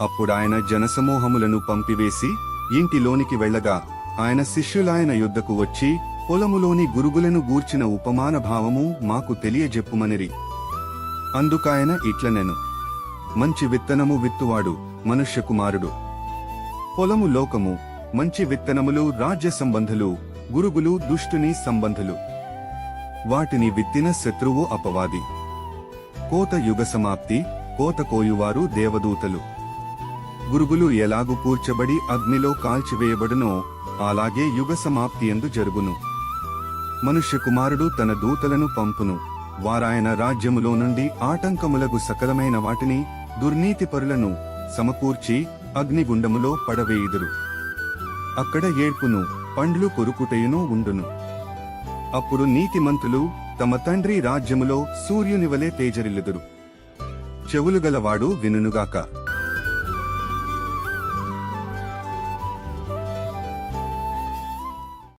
అప్పుడాయన జనసమూహములను పంపివేసి ఇంటిలోనికి వెళ్ళగా ఆయన శిష్యులాయన యుద్ధకు వచ్చి పొలములోని గురుగులను గూర్చిన ఉపమాన భావము మాకు తెలియజెప్పుమనిరి. అందుకాయన ఇట్లనెను. మంచి విత్తనము విత్తువాడు మనుష్య కుమారుడు పొలము లోకము మంచి విత్తనములు రాజ్య సంబంధులు గురుగులు దుష్టుని సంబంధులు. వాటిని విత్తిన శత్రువు అపవాది. కోత యుగ సమాప్తి కోత కోయువారు దేవదూతలు. గురుగులు ఎలాగు కూర్చబడి అగ్నిలో కాల్చివేయబడునో అలాగే యుగ సమాప్తి ఎందు జరుగును. మనుష్య కుమారుడు తన దూతలను పంపును. వారాయన రాజ్యములో నుండి ఆటంకములకు సకలమైన వాటిని దుర్నీతిపరులను సమకూర్చి అగ్నిగుండములో పడవేయుదురు. అక్కడ ఏడ్పును పండ్లు కొరుకుటయును ఉండును. అప్పుడు నీతిమంతులు తమ తండ్రి రాజ్యములో సూర్యుని వలె తేజరిల్లుదురు. చెవులు గలవాడు వినుగాక